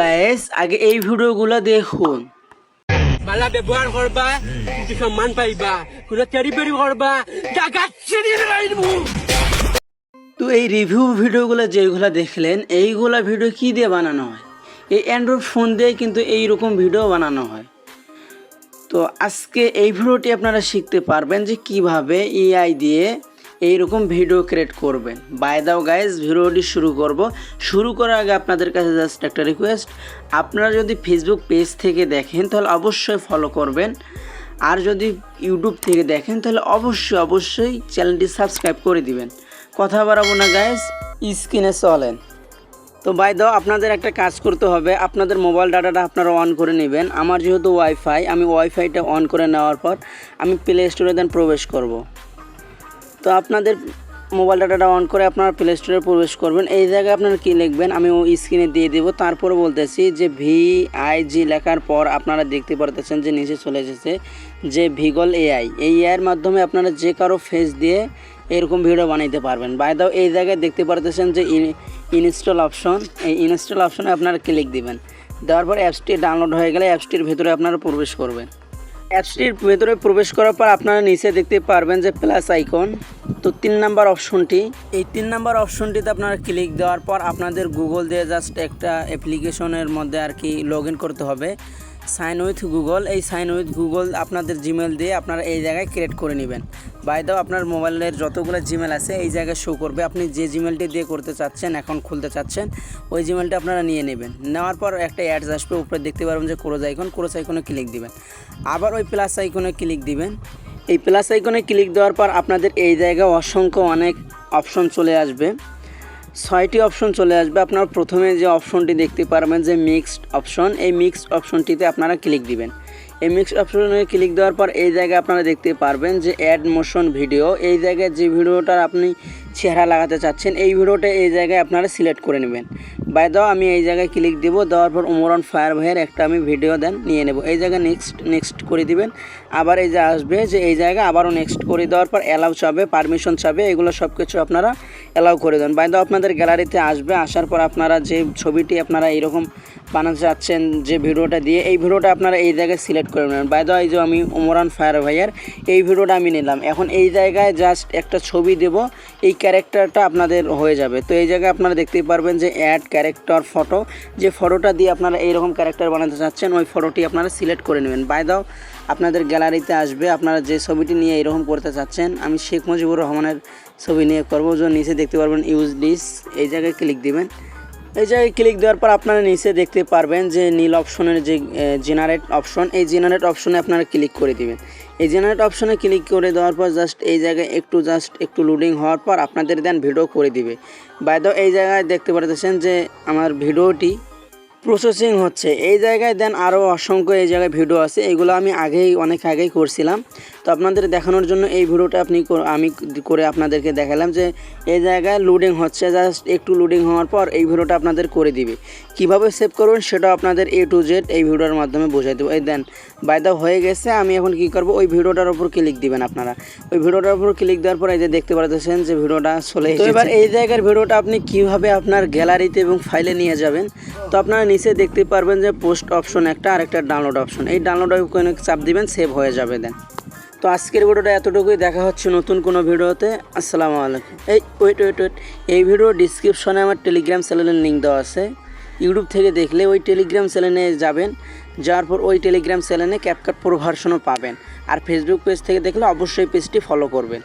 Guys আগে এই ভিডিওগুলো দেখুন। মালা ব্যবহার করবা কিছু সম্মান পাইবা কোনো তেরি বেরি করবা জাগা ছিড়ি লাইনবো তো এই রিভিউ ভিডিওগুলো যেগুলো দেখলেন এইগুলা ভিডিও কি দিয়ে বানানো হয়? এই অ্যান্ড্রয়েড ফোন দিয়ে কিন্তু এই রকম ভিডিও বানানো হয়। তো আজকে এই ভিডিওটি আপনারা শিখতে পারবেন যে কীভাবে এআই দিয়ে এইরকম ভিডিও ক্রিয়েট করবেন বাই দাও গাইজ ভিডিওটি শুরু করব। শুরু করার আগে আপনাদের কাছে জাস্ট একটা রিকোয়েস্ট আপনারা যদি ফেসবুক পেজ থেকে দেখেন, তাহলে অবশ্যই ফলো করবেন। আর যদি ইউটিউব থেকে দেখেন, তাহলে অবশ্যই অবশ্যই চ্যানেলটি সাবস্ক্রাইব করে দিবেন। কথা বাড়াবো না গাইজ স্ক্রিনে চলেন। তো বাই দাও আপনাদের একটা কাজ করতে হবে। আপনাদের মোবাইল ডাটাটা আপনারা অন করে নেবেন। আমার যেহেতু ওয়াইফাই আমি ওয়াইফাইটা অন করে নেওয়ার পর আমি প্লে স্টোরে দেন প্রবেশ করব। তো আপনাদের মোবাইল ডাটাটা অন করে আপনারা প্লে স্টোরে প্রবেশ করবেন। এই জায়গায় আপনারা কী লিখবেন? আমি ও স্ক্রিনে দিয়ে দেবো। তারপরে বলতেছি যে ভি আই জি লেখার পর আপনারা দেখতে পারতেছেন যে নিচে চলে এসেছে যে ভিগল এআই এই এআইয়ের মাধ্যমে আপনারা যে কারও ফেস দিয়ে এরকম ভিডিও বানাইতে পারবেন। বাই দাও এই জায়গায় দেখতে পারতেছেন যে ইনস্টল অপশন এই ইনস্টল অপশনে আপনারা ক্লিক দিবেন। দেওয়ার পর অ্যাপসটি ডাউনলোড হয়ে গেলে অ্যাপসটির ভেতরে আপনারা প্রবেশ করবেন। অ্যাপসটির ভেতরে প্রবেশ করার পর আপনারা নিচে দেখতে পারবেন যে প্লাস আইকন তো তিন নাম্বার অপশনটি এই তিন নাম্বার অপশনটিতে আপনারা ক্লিক দেওয়ার পর আপনাদের গুগল দিয়ে জাস্ট একটা অ্যাপ্লিকেশনের মধ্যে আর কি লগ করতে হবে। সাইন উইথ গুগল এই সাইন উইথ গুগল আপনাদের জিমেল দিয়ে আপনারা এই জায়গায় ক্রিয়েট করে নেবেন। বাই দাও আপনার মোবাইলের যতগুলো জিমেল আছে, এই জায়গায় শো করবে। আপনি যে জিমেলটি দিয়ে করতে চাচ্ছেন, এখন খুলতে চাচ্ছেন, ওই জিমেলটা আপনারা নিয়ে নেবেন। নেওয়ার পর একটা অ্যাডস আসবে, উপরে দেখতে পারবেন যে ক্রোজ আইকন ক্রোজ আইকনে ক্লিক দিবেন। আবার ওই প্লাস আইকনে ক্লিক দিবেন। এই প্লাস আইকনে ক্লিক দেওয়ার পর আপনাদের এই জায়গায় অসংখ্য অনেক অপশন চলে আসবে। ছয়টি অপশন চলে আসবে। আপনারা প্রথমে যে অপশনটি দেখতে পারবেন যে মিক্সড অপশন এই মিক্সড অপশনটিতে আপনারা ক্লিক দিবেন। এই মিক্স অপশনে ক্লিক দেওয়ার পর এই জায়গায় আপনারা দেখতে পারবেন যে অ্যাড মোশন ভিডিও এই জায়গায় যে ভিডিওটার আপনি চেহারা লাগাতে চাচ্ছেন, এই ভিডিওটা এই জায়গায় আপনারা সিলেক্ট করে নেবেন। বাই দাও, আমি এই জায়গায় ক্লিক দিব, দেওয়ার পর উমরন ফায়ার ভাইয়ের একটা আমি ভিডিও দেন, নিয়ে নেব। এই জায়গায় নেক্সট নেক্সট করে দিবেন। আবার এই যে আসবে যে এই জায়গায় আবারও নেক্সট করে দেওয়ার পর অ্যালাউ চাবে পারমিশন চাবে, এগুলো সব কিছু আপনারা অ্যালাউ করে দেন। বাই দাও, আপনাদের গ্যালারিতে আসবে, আসার পর আপনারা যে ছবিটি আপনারা এইরকম বানাতে চাচ্ছেন, যে ভিডিওটা দিয়ে, এই ভিডিওটা আপনারা এই জায়গায় সিলেক্ট করে নেবেন। বাই দাও, এই যে আমি উমরান ফায়ার ভাইয়ার, এই ভিডিওটা আমি নিলাম। এখন এই জায়গায় জাস্ট একটা ছবি দেব, এই ক্যারেক্টারটা আপনাদের হয়ে যাবে। তো এই জায়গায় আপনারা দেখতেই পারবেন যে অ্যাড ক্যারেক্টার ফটো যে ফটোটা দিয়ে আপনারা এইরকম ক্যারেক্টার বানাতে চাচ্ছেন, ওই ফটোটি আপনারা সিলেক্ট করে নেবেন। বাই দাও আপনাদের গ্যালারিতে আসবে, আপনারা যে ছবিটি নিয়ে এরকম করতে চাচ্ছেন, আমি শেখ মুজিবুর রহমানের ছবি নিয়ে করব। যে নিচে দেখতে পারবেন ইউজ ডিস এই জায়গায় ক্লিক দিবেন। এই জায়গায় ক্লিক দেওয়ার পর আপনারা নিচে দেখতে পারবেন যে নীল অপশনের যে জেনারেট অপশন এই জেনারেট অপশনে আপনারা ক্লিক করে দিবেন। এই জেনারেট অপশনে ক্লিক করে দেওয়ার পর জাস্ট এই জায়গায় একটু জাস্ট একটু লোডিং হওয়ার পর আপনাদের দেন ভিডিও করে দিবে। বাইদ এই জায়গায় দেখতে পারতেছেন যে আমার ভিডিওটি প্রসেসিং হচ্ছে। এই জায়গায় দেন আরও অসংখ্য এই জায়গায় ভিডিও আছে। এগুলো আমি আগেই অনেক আগেই করছিলাম। তো আপনাদের দেখানোর জন্য এই ভিডিওটা আপনি আমি করে আপনাদেরকে দেখালাম যে এই জায়গায় লোডিং হচ্ছে। জাস্ট একটু লোডিং হওয়ার পর এই ভিডিওটা আপনাদের করে দিবে। কীভাবে সেভ করবেন সেটা আপনাদের এ টু জেড এই ভিডিওর মাধ্যমে বোঝাই দেবো। এই দেন বাইদা হয়ে গেছে আমি এখন কি করব? ওই ভিডিওটার উপর ক্লিক দিবেন আপনারা। ওই ভিডিওটার উপর ক্লিক দেওয়ার পর এই যে দেখতে পারতেছেন যে ভিডিওটা চলে এবার এই জায়গার ভিডিওটা আপনি কীভাবে আপনার গ্যালারিতে এবং ফাইলে নিয়ে যাবেন? তো আপনারা নিচে দেখতে পারবেন যে পোস্ট অপশন একটা আর একটা ডাউনলোড অপশন। এই ডাউনলোড আইকনে চাপ দিবেন, সেভ হয়ে যাবে দেন। তো আজকের ভিডিওটা এতটুকুই, দেখা হচ্ছে নতুন কোনো ভিডিওতে। আসসালামু আলাইকুম। এই ওয়েট ওয়েট ওয়েট এই ভিডিও ডিসক্রিপশনে আমার টেলিগ্রাম চ্যানেলের লিঙ্ক দেওয়া আছে। ইউটিউব থেকে দেখলে ওই টেলিগ্রাম চ্যানেলে যাবেন। যাওয়ার পর ওই টেলিগ্রাম চ্যানেলে ক্যাপকাট প্রো ভার্সনও পাবেন। আর ফেসবুক পেজ থেকে দেখলে অবশ্যই পেজটি ফলো করবেন।